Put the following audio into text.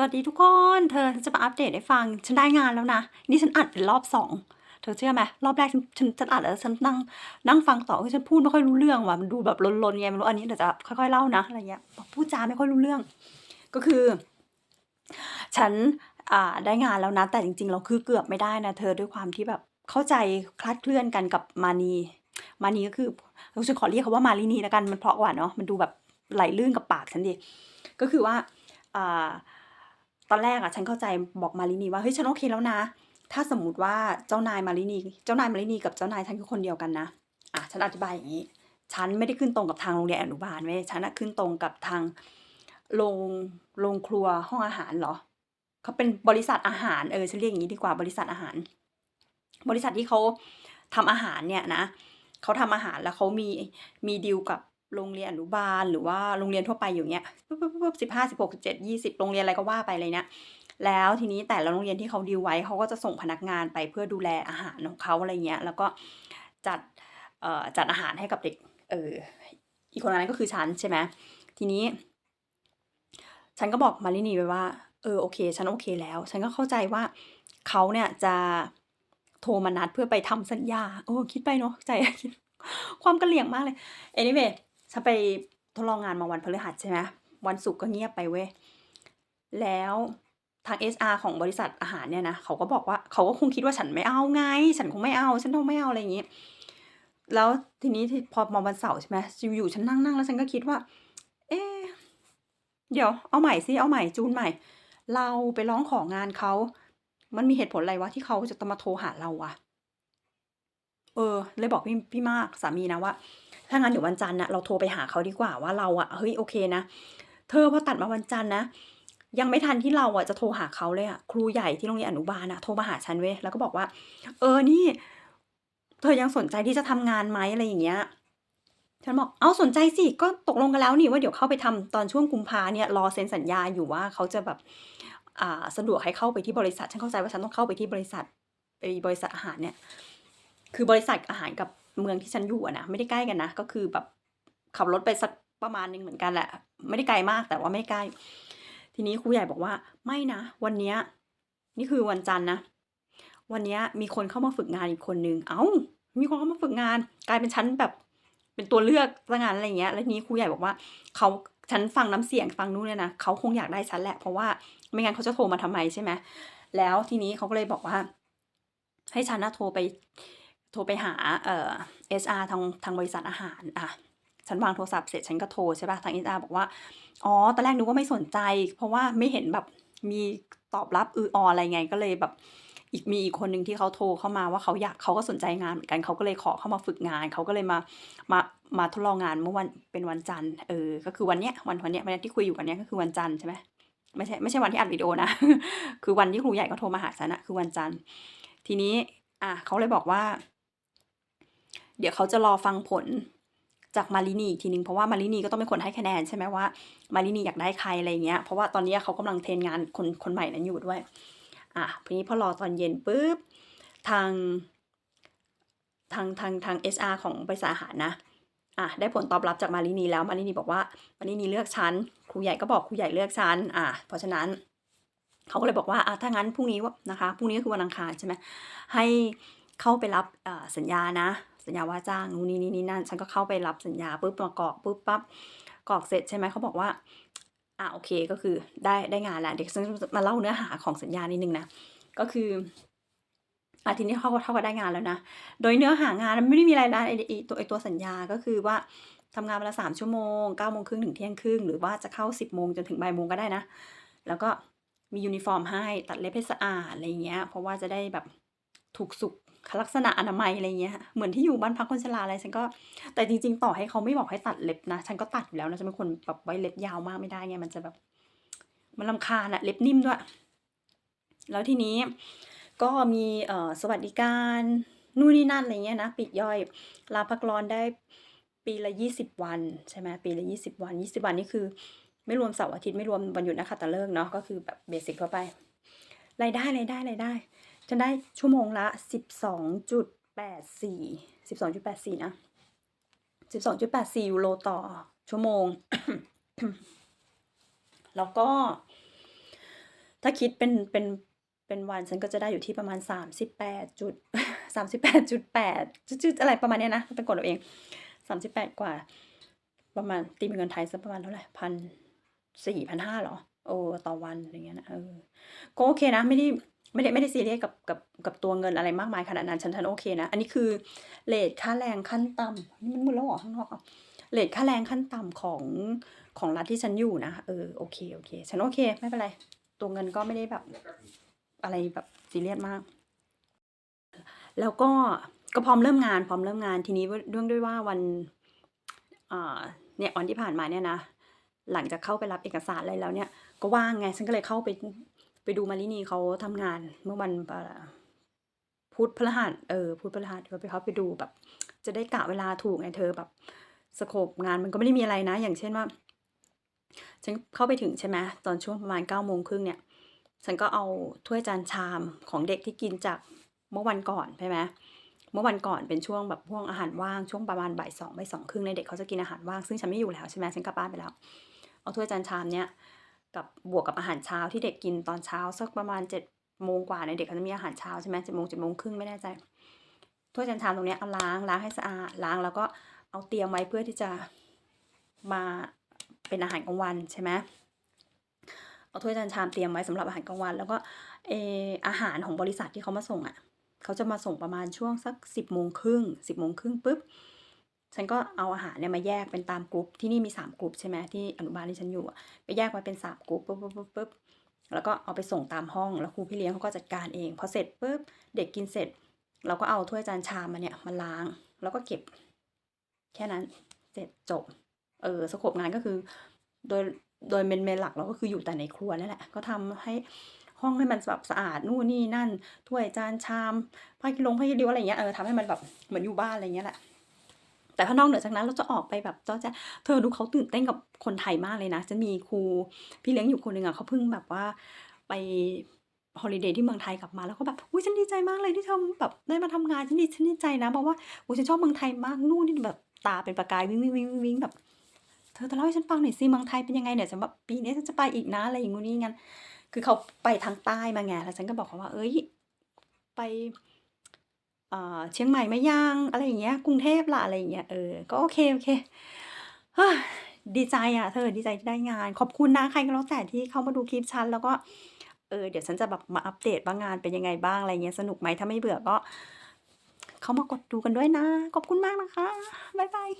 สวัสดีทุกคน เธอฉันจะมาอัปเดตให้ฟัง ฉันได้งานแล้วนะ นี่ฉันอัดเป็นรอบสอง เธอเชื่อไหมรอบแรกฉันฉันฉันอัดแล้วฉันนั่งนั่งฟังต่อคือฉันพูดไม่ค่อยรู้เรื่องว่ะ มันดูแบบลนๆไงไม่รู้ อันนี้เดี๋ยวจะค่อยๆเล่านะอะไรเงี้ย พูดจาไม่ค่อยรู้เรื่อง ก็คือ ฉันอ่าได้งานแล้วนะ แต่จริงๆเราคือเกือบไม่ได้นะ เธอด้วยความที่แบบเข้าใจคลาดเคลื่อนกันกับมานี มานีก็คือฉันขอเรียกเขาว่ามาลีนีแล้วกัน มันเพราะกว่าเนาะ มันดูแบบไหลลื่นกับปากฉันดิก็คือว่าอ่า ตอนแรกอะฉันเข้าใจบอกมารินีว่าเฮ้ยฉันโอเคแล้วนะ ถ้าสมมติว่าเจ้านายมารินีเจ้านายมารินีกับเจ้านายฉันคือคนเดียวกันนะอะฉันอธิบายอย่างนี้ ฉันไม่ได้ขึ้นตรงกับทางโรงเรียนอนุบาลเว้ยฉันอะขึ้นตรงกับทางโรงโรงครัวห้องอาหารเหรอเขาเป็นบริษัทอาหารเออฉันเรียกอย่างนี้ดีกว่าบริษัทอาหาร บริษัทที่เขาทำอาหารเนี่ยนะเขาทำอาหารแล้วเขามีมีดีลกับ โรงเรียนอนุบาลหรือว่าโรงเรียนทั่วไปอย่างเงี้ยปุ๊บปุ๊บสิบห้าสิบหกสิบเจ็ดยี่สิบโรงเรียนอะไรก็ว่าไปเลยเนี่ยแล้วทีนี้แต่ละโรงเรียนที่เขาดีลไว้เขาก็จะส่งพนักงานไปเพื่อดูแลอาหารของเขาอะไรเงี้ยแล้วก็จัดเอ่อจัดอาหารให้กับเด็กเอออีกคนนั้นก็คือฉันใช่ไหมทีนี้ ฉันก็บอกมารินีไปว่าเออโอเค ฉันโอเคแล้ว ฉันก็เข้าใจว่าเขาเนี่ยจะโทรมานัดเพื่อไปทำสัญญา โอ้คิดไปเนาะใจคิดความกระเหลี่ยงมากเลย anyway ฉันไปทดลองงานมาวันพฤหัสใช่ไหมวันศุกร์ก็เงียบไปเว้ย แล้วทาง HR ของบริษัทอาหารเนี่ยนะเขาก็บอกว่าเขาก็คงคิดว่าฉันไม่เอาไง ฉันคงไม่เอา ฉันคงไม่เอาอะไรอย่างงี้ แล้วทีนี้พอมาวันเสาร์ใช่ไหมอยู่ฉันนั่งนั่งแล้วฉันก็คิดว่า เอ๊เดี๋ยวเอาใหม่สิเอาใหม่จูนใหม่ เราไปร้องของานเขามันมีเหตุผลอะไรวะที่เขาจะต้องมาโทรหาเราวะเออ เลยบอกพี่พี่มากสามีนะว่า ถ้างั้นเดี๋ยววันจันทร์นะเราโทรไปหาเขาดีกว่าว่าเราอะเฮ้ยโอเคนะเธอพอตัดมาวันจันทร์นะ ยังไม่ทันที่เราอะจะโทรหาเขาเลยอะครูใหญ่ที่โรงเรียนอนุบาลอะโทรมาหาฉันเว้ยแล้วก็บอกว่า เออนี่ เธอยังสนใจที่จะทำงานไหมอะไรอย่างเงี้ยฉันบอกเอาสนใจสิก็ตกลงกันแล้วนี่ว่าเดี๋ยวเข้าไปทำตอนช่วงกุมภาเนี่ยรอเซ็นสัญญาอยู่ว่าเขาจะแบบอ่าสะดวกให้เข้าไปที่บริษัท ฉันเข้าใจว่าฉันต้องเข้าไปที่บริษัทไอ้บริษัทอาหารเนี่ย คือบริษัทอาหารกับ เมืองที่ฉันอยู่นะไม่ได้ใกล้กันนะก็คือแบบขับรถไปสักประมาณนึงเหมือนกันแหละ ไม่ได้ไกลมากแต่ว่าไม่ใกล้ ทีนี้ครูใหญ่บอกว่าไม่นะ วันเนี้ยนี่คือวันจันทร์นะ วันนี้มีคนเข้ามาฝึกงานอีกคนนึง เอ้า มีคนเข้ามาฝึกงาน กลายเป็นฉันแบบเป็นตัวเลือกซะงั้นอะไรเงี้ย แล้วนี้ครูใหญ่บอกว่าเขาฉันฟังน้ำเสียงฟังนู้นเนี่ยนะเขาคงอยากได้ฉันแหละ เพราะว่าไม่งั้นเขาจะโทรมาทำไมใช่ไหมแล้วทีนี้เขาก็เลยบอกว่า ให้ฉันนะโทรไป โทรไปหาเอ่อ HR ทางทางบริษัทอาหารอะฉันวางโทรศัพท์เสร็จฉันก็โทรใช่ป่ะทาง HR บอกว่า อ๋อตอนแรกนึกว่าไม่สนใจ เพราะว่าไม่เห็นแบบมีตอบรับอือออะไรไงก็เลยแบบอีกมีอีกคนหนึ่งที่เขาโทรเข้ามาว่าเขาอยากเขาก็สนใจงานเหมือนกันเขาก็เลยขอเข้ามาฝึกงานเขาก็เลยมามามาทดลองงานเมื่อวันเป็นวันจันทร์เออก็คือวันเนี้ยวันวันเนี้ยวันที่คุยอยู่วันเนี้ยก็คือวันจันทร์ใช่ไหมไม่ใช่ไม่ใช่วันที่อัดวิดีโอนะคือวันที่ครูใหญ่เขาโทรมาหาฉันอะคือวันจันทร์ ทีนี้อะเขาเลยบอกว่า เดี๋ยวเขาจะรอฟังผลจากมารินีอีกทีนึงเพราะว่ามารินีก็ต้องเป็นคนให้คะแนนใช่ไหมว่ามารินีอยากได้ใครอะไรเงี้ยเพราะว่าตอนนี้เขากำลังเทรนงานคนคนใหม่นั้นอยู่ด้วยอะทีนี้พอรอตอนเย็นปุ๊บทางทางทางทาง HR ของบริษัทอาหารนะอะได้ผลตอบรับจากมารินีแล้วมารินีบอกว่ามารินีเลือกฉันครูใหญ่ก็บอกครูใหญ่เลือกฉันอะเพราะฉะนั้นเขาก็เลยบอกว่าอะถ้างั้นพรุ่งนี้นะคะพรุ่งนี้ก็คือวันอังคารใช่ไหมให้เข้าไปรับสัญญานะ สัญญาว่าจ้างนู่นนี่นี่นี่นั่น ฉันก็เข้าไปรับสัญญาปุ๊บมากรอกปุ๊บปั๊บกรอกเสร็จใช่ไหมเขาบอกว่าอะโอเคก็คือได้ได้งานแล้วเดี๋ยวฉันมาเล่าเนื้อหาของสัญญานิดนึงนะก็คืออะทีนี้เขาก็เท่ากับได้งานแล้วนะ โดยเนื้อหางานมันไม่ได้มีอะไรนะไอตัวไอตัวสัญญาก็คือว่าทำงานเวลาสามชั่วโมงเก้าโมงครึ่งถึงเที่ยงครึ่งหรือว่าจะเข้าสิบโมงจนถึงบ่ายโมงก็ได้นะ แล้วก็มียูนิฟอร์มให้ตัดเล็บให้สะอาดอะไรเงี้ย เพราะว่าจะได้แบบถูกสุข ลักษณะอนามัยอะไรเงี้ย เหมือนที่อยู่บ้านพักคนชราอะไรฉันก็ แต่จริง ๆ ต่อให้เขาไม่บอกให้ตัดเล็บนะ ฉันก็ตัดอยู่แล้วนะ ฉันเป็นคนแบบไว้เล็บยาวมากไม่ได้ไง มันจะแบบ มันลำคาญอะเล็บนิ่มด้วย แล้วทีนี้ก็มีเออสวัสดิการนู่นนี่นั่นอะไรเงี้ยนะปลีกย่อยลาพักร้อนได้ปีละยี่สิบวันใช่ไหมปีละยี่สิบวันยี่สิบวันนี่คือ ไม่รวมเสาร์อาทิตย์ไม่รวมวันหยุดนะคะแตะเลิกเนาะก็คือแบบเบสิกทั่วไปรายได้รายได้รายได้ ฉันได้ชั่วโมงละสิบสองจุดแปดสี่สิบสองจุดแปดสี่นะสิบสองจุดแปดสี่ยูโรต่อชั่วโมง แล้วก็ ถ้าคิดเป็นเป็นเป็นวันฉันก็จะได้อยู่ที่ประมาณ 38จุด38.8จุดอะไรประมาณเนี้ยนะเป็นกดเอาเอง 38 กว่า ประมาณตีเป็นเงินไทยสักประมาณเท่าไหร่พันสี่พันห้าหรอโอ้ต่อวันอะไรเงี้ยนะเออก็โอเคนะไม่ได้ ไม่ได้ไม่ได้ซีเรียสกับกับกับตัวเงินอะไรมากมายขนาดนั้นฉันฉันโอเคนะ อันนี้คือเลทค่าแรงขั้นต่ำนี่มันมืดแล้วเหรอข้างนอกอะเลทค่าแรงขั้นต่ำของของรัฐที่ฉันอยู่นะเออโอเคโอเค ฉันโอเคไม่เป็นไร ตัวเงินก็ไม่ได้แบบอะไรแบบซีเรียสมาก แล้วก็ก็พร้อมเริ่มงานพร้อมเริ่มงานทีนี้เรื่องด้วยว่าวันเนี่ยวันที่ผ่านมาเนี่ยนะหลังจากเข้าไปรับเอกสารอะไรแล้วเนี่ย ก็ว่างไงฉันก็เลยเข้าไป ไปดูมารินีเขาทำงานเมื่อวันพุธพฤหัสเออพุธพฤหัสก็ไปเขาไปดูแบบ จะได้กะเวลาถูกไงเธอแบบสโคปงานมันก็ไม่ได้มีอะไรนะ อย่างเช่นว่า ฉันเข้าไปถึงใช่ไหมตอนช่วงประมาณเก้าโมงครึ่งเนี่ย ฉันก็เอาถ้วยจานชามของเด็กที่กินจากเมื่อวันก่อนใช่ไหมเมื่อวันก่อนเป็นช่วงแบบพ่วกอาหารว่างช่วงประมาณบ่ายสองบ่ายสองครึ่งในเด็กเขาจะกินอาหารว่างซึ่งฉันไม่อยู่แล้วใช่ไหมฉันกลับบ้านไปแล้ว เอาถ้วยจานชามเนี้ย กับบวกกับอาหารเช้าที่เด็กกินตอนเช้าสักประมาณเจ็ดโมงกว่าในยเด็กเขาจะมีอาหารเช้าใช่ไหมเจ็ดโมงเจ็ดโมงครึ่งไม่แน่ใจถ้วยจานชามตรงนี้เอาล้างล้างให้สะอาดล้างแล้วก็เอาเตรียมไว้เพื่อที่จะมาเป็นอาหารกลางวันใช่ไหมเอาถ้วยจานชามเตรียมไว้สำหรับอาหารกลางวัน แล้วก็เอออาหารของบริษัทที่เขามาส่งอะ่ะเขาจะมาส่งประมาณช่วงสักสิบโมงครึ่งสิบโมงครึ่งปุ๊บ ฉันก็เอาอาหารเนี่ยมาแยกเป็นตามกลุ่มที่นี่มีสามกลุ่มใช่ไหมที่อนุบาลที่ฉันอยู่ไปแยกไว้เป็นสามกลุ่มปุ๊บปุ๊บปุ๊บปุ๊บแล้วก็เอาไปส่งตามห้องแล้วครูพี่เลี้ยงเขาก็จัดการเองพอเสร็จปุ๊บเด็กกินเสร็จ เราก็เอาถ้วยจานชามมาเนี่ยมาล้าง แล้วก็เก็บ แค่นั้นเสร็จจบเออสโคปงานก็คือ โดยโดยเมนเมนหลักเราก็คืออยู่แต่ในครัวนั่นแหละก็ทำให้ห้องให้มันแบบสะอาดนู่นนี่นั่นถ้วยจานชามผ้ากิลงผ้ากิริ้วอะไรเงี้ยเออทำให้มันแบบเหมือนอยู่บ้านอะไรเงี้ยแหละ แต่ถ้านอกเหนือจากนั้นเราจะออกไปแบบเจ้าจะเธอดูเขาตื่นเต้นกับคนไทยมากเลยนะจะมีครูพี่เลี้ยงอยู่คนหนึ่งอะเขาเพิ่งแบบว่าไปฮอลิเดย์ที่เมืองไทยกลับมาแล้วก็แบบอุ้ยฉันดีใจมากเลยที่เธอแบบได้มาทำงานฉันดีฉันดีใจนะเพราะว่าอุ้ยฉันชอบเมืองไทยมากนู่นนี่แบบตาเป็นประกายวิ่งวิ่งวิ่งวิ่งแบบ เธอจะเล่าให้ฉันฟังหน่อยสิเมืองไทยเป็นยังไงเนี่ยฉันแบบปีนี้ฉันจะไปอีกนะอะไรอย่างงู้งั้นคือเขาไปทางใต้มาไงแล้วฉันก็บอกเขาว่า เอ้ย ไป เอ่อเชียงใหม่มายังอะไรอย่างเงี้ยกรุงเทพล่ะอะไรอย่างเงี้ยเออก็โอเคโอเคดีใจอะเธอดีใจที่ได้งาน ขอบคุณนะใครก็แล้วแต่ที่เข้ามาดูคลิปฉันแล้วก็เออเดี๋ยวฉันจะแบบมาอัปเดตว่างานเป็นยังไงบ้างอะไรเงี้ยสนุกไหมถ้าไม่เบื่อก็ เข้ามากดดูกันด้วยนะ ขอบคุณมากนะคะบ๊ายบาย